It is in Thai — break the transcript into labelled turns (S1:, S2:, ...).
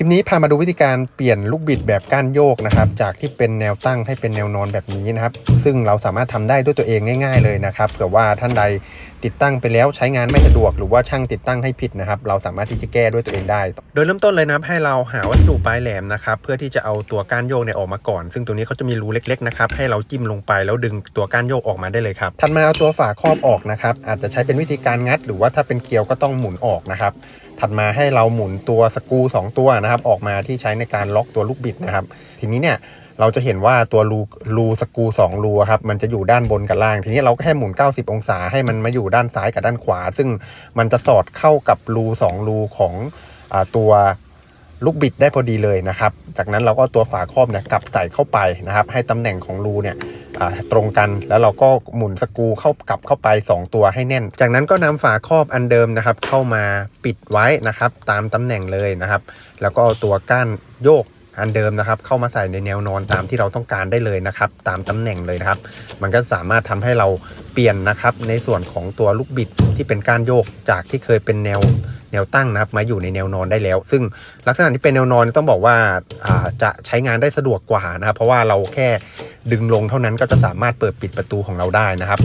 S1: คลิปนี้พามาดูวิธีการเปลี่ยนลูกบิดแบบก้านโยกนะครับ จากที่เป็นแนวตั้งให้เป็นแนวนอนแบบนี้นะครับ ซึ่งเราสามารถทำได้ด้วยตัวเองง่าย ๆ เลยนะครับเผื่อว่าท่านใดติดตั้งไปแล้วใช้งานไม่สะดวกหรือว่าช่างติดตั้งให้ผิดนะครับ เราสามารถที่จะแก้ด้วยตัวเองได้ โดยเริ่มต้นเลยนะครับให้เราหาวัสดุปลายแหลมนะครับเพื่อที่จะเอาตัวก้านโยกเนี่ยออกมาก่อน ซึ่งตัวนี้เขาจะมีรูเล็กๆนะครับให้เราจิ้มลงไปแล้วดึงตัวก้านโยกออกมาได้เลยครับถัดมาเอาตัวฝาครอบออกนะครับอาจจะใช้เป็นวิธีการงัด หรือว่าถ้าเป็นเกลียวก็ต้องหมุนออกนะครับถัดมาให้เราหมุนตัวสกรู2ตัวนะครับออกมาที่ใช้ในการล็อกตัวลูกบิดนะครับทีนี้เนี่ย เราจะเห็นว่าตัวรูรูสกรู2รูครับมันจะอยู่ด้านบนกับล่าง ทีนี้เราก็แค่หมุน 90 องศาให้มันมาอยู่ด้านซ้ายกับด้านขวา ซึ่งมันจะสอดเข้ากับรู2รูของอตัวลูกบิดได้พอดีเลยนะครับ จากนั้นเราก็ตัวฝาครอบเนี่ยกลับใส่เข้าไปนะครับ ให้ตำแหน่งของรูเนี่ยตรงกันแล้วเราก็หมุนสกูเข้ากลับเข้าไป 2 ตัวให้แน่น จากนั้นก็นำฝาครอบอันเดิมนะครับ เข้ามาปิดไว้นะครับ ตามตำแหน่งเลยนะครับ แล้วก็เอาตัวก้านโยก อันเดิมนะครับ เข้ามาใส่ในแนวนอนตามที่เราต้องการได้เลยนะครับ ตามตำแหน่งเลยนะครับ มันก็สามารถทำให้เราเปลี่ยนนะครับ ในส่วนของตัวลูกบิดที่เป็นก้านโยกจากที่เคยเป็นแนวแนวตั้งนะครับมาอยู่ในแนวนอนได้แล้ว ซึ่งลักษณะที่เป็นแนวนอนต้องบอกว่าอ่าจะใช้งานได้สะดวกกว่านะครับเพราะว่าเราแค่ดึงลงเท่านั้นก็จะสามารถเปิดปิดประตูของเราได้นะครับ